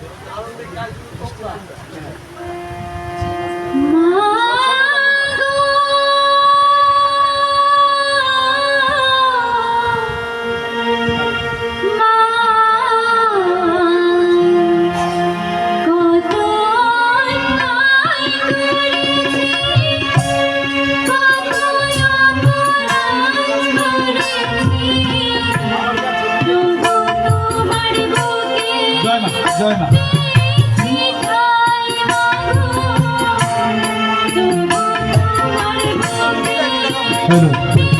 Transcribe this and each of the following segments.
জয় মা জয় মা হলো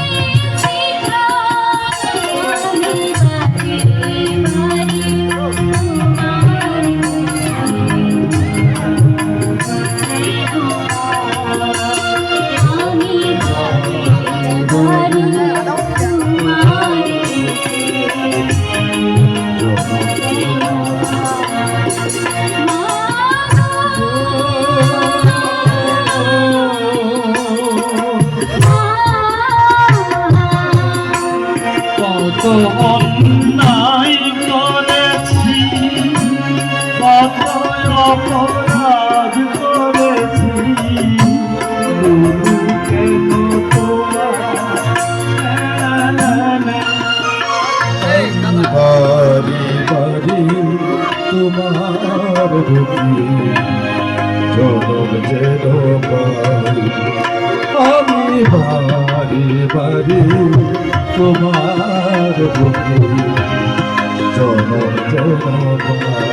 অন্যায় করেছি কত অপরাধ করেছি। গুরু কেন তোমার বুকে জনম পাই আমি বাড়ি। বাড়ি তোমার বুকে জনম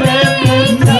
প্রেম